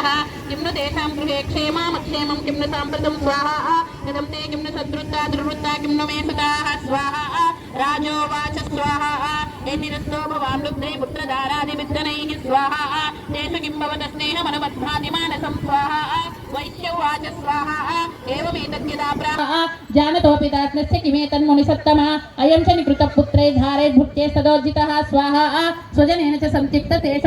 కిమ్ను తేషాం గృహే క్షేమామక్షేమం కిమ్ను సాంప్రతం స్వాహ. కథం తే కిమ్ను సద్వృత్తా దుర్వృత్తా కిమ్ను మే సుతాః స్వాహ. రాజోవాచ స్వాహ. ఏ నిరుస్తో భవాం రుద్రే పుత్రధారాదివిత్తనైః స్వాహ. తేషు కిం భవత స్నేహమనవద్భాతిమానసం స్వాహ. వైశ్యవాచ స్వాహ. ఏవమేతద్యదా ప్రాహ జానతోపి దాస్నస్య కిమేతన్మునిసత్తమः అయం చ నికృతపుత్రే ధారే భుక్తే సదోర్జితः స్వాహ. స్వజనేన చ సంతిప్త తేష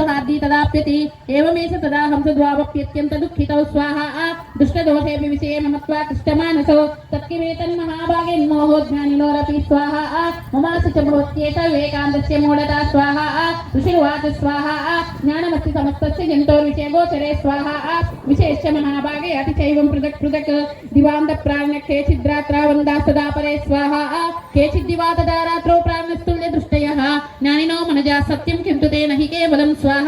तदाप्यति एवमेष तदा हंसद्वावप्यत्यन्तदुःखितौ स्वाहा दुष्टदोषेऽपि विषये ममत्वा कृष्टमानसो तत्किमेतन्महाभागे ज्ञानिनोरपि स्वाहा ममासु च भवत्येष विवेकान्तस्य मूढता स्वाहा ऋषिर्वाच स्वाहा ज्ञानमस्ति समस्तस्य जन्तोर्विषये गोचरे स्वाहा विशेष्य महाभागे अतिचैवं पृथक् पृथक् दिवान्त प्राण्य केचिद्रात्रा वन्दा सदा परे स्वाहा केचिद्दिवा तदा रात्रौ प्राणस्तुल्य दृष्टयः ज्ञानिनो मनजा सत्यं किन्तु ते न हि केवलं स्वाहा यतो हि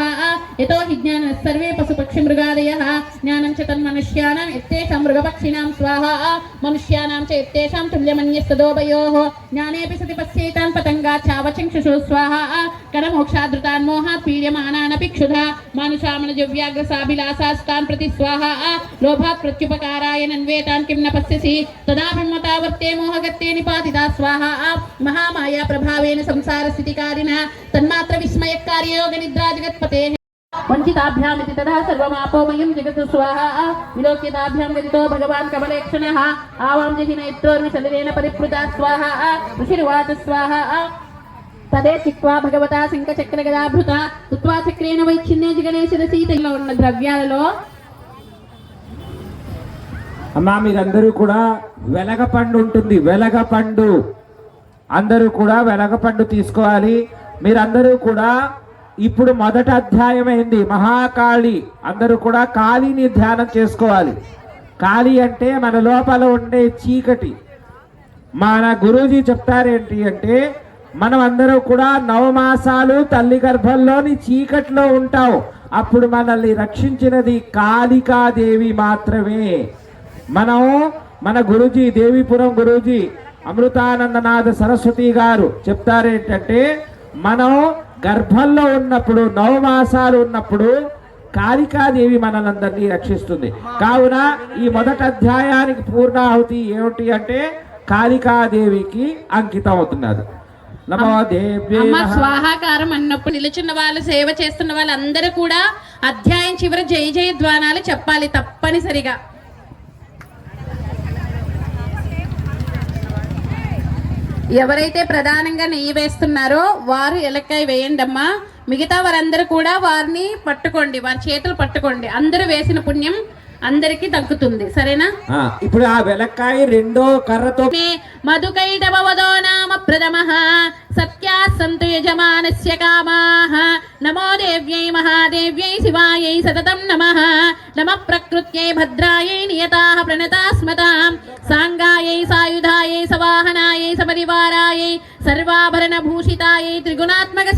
ज्ञानः सर्वे पशुपक्षिमृगादयः ज्ञानं च तन्मनुष्याणां यत्तेषां मृगपक्षिणां स्वाहा। मनुष्याणां च यत्तेषां तुल्यमन्यस्तदोभयोः। ज्ञानेऽपि सति पतङ्गा चावचक्षुषु स्वाहा। करमोक्षादृतान् मोहात् पीड्यमानानपि क्षुधा। मानुषामनजव्याग्रसाभिलासास्तान् प्रति स्वाहा। लोभात् प्रत्युपकाराय नन्वेतान् किं न पश्यसि। तदाभिमतावर्ते मोहगत्ते निपातिता स्वाहा। महामाया प्रभावेन संसारस्थितिकारिणः। तन्मात्र विस्मयकार्ययोगनिद्रा जगत्पतेः వంచితాభ్యామితి తదా సర్వమాపోమయం జగతు స్వాహ విలోకితాభ్యాం గదితో భగవాన్ కమలేక్షణ ఆవాం జహి నైత్రోర్విశలిరేణ పరిప్లుత స్వాహ ఋషిర్వాత స్వాహ తదే చిక్వా భగవత శంఖచక్రగదాభృత తుత్వా చక్రేణ వైచ్ఛిన్నే జిగణేశరసీతలో ఉన్న ద్రవ్యాలలో అమ్మా మీరందరూ కూడా వెలగపండు ఉంటుంది. వెలగపండు. అందరూ కూడా వెలగపండు తీసుకోవాలి. మీరందరూ కూడా ఇప్పుడు మొదటి అధ్యాయమైంది మహాకాళి. అందరూ కూడా కాళీని ధ్యానం చేసుకోవాలి. కాళీ అంటే మన లోపల ఉండే చీకటి. మన గురూజీ చెప్తారేంటి అంటే మనం అందరూ కూడా నవమాసాలు తల్లి గర్భంలోని చీకట్లో ఉంటాం అప్పుడు మనల్ని రక్షించినది కాళికాదేవి మాత్రమే. మనం మన గురుజీ దేవీపురం గురూజీ అమృతానందనాథ సరస్వతి గారు చెప్తారేంటంటే మనం గర్భంలో ఉన్నప్పుడు నవమాసాలు ఉన్నప్పుడు కాళికాదేవి మనలందరినీ రక్షిస్తుంది. కావున ఈ మొదటి అధ్యాయానికి పూర్ణాహుతి ఏమిటి అంటే కాళికాదేవికి అంకితం అమ్మ నమః. స్వాహాకారం అన్నప్పుడు నిలుచున్న వాళ్ళు సేవ చేస్తున్న వాళ్ళందరూ కూడా అధ్యాయం చివర జై జయ ద్వానాలు చెప్పాలి తప్పనిసరిగా. ఎవరైతే ప్రధానంగా నెయ్యి వేస్తున్నారో వారు ఎలక్కాయ వేయండి అమ్మా మిగతా వారందరూ కూడా వారిని పట్టుకోండి వారి చేతులు పట్టుకోండి. అందరూ వేసిన పుణ్యం అందరికీ దక్కుతుంది సరేనా? ఇప్పుడు ఆ వెలక్కాయ రెండో కర్రతో మే మధుకైటభవదో నామ ప్రథమః. सत्याः सन्तु यजमानस्य कामाः। नमो शिवाय सतत नम। नम प्रकृत नमः नियता प्रणता स्मता प्रणतास्मतां साङ्गायै सवाहनाय सपरिवाराय सर्वाभरण भूषिताय त्रिगुणात्मक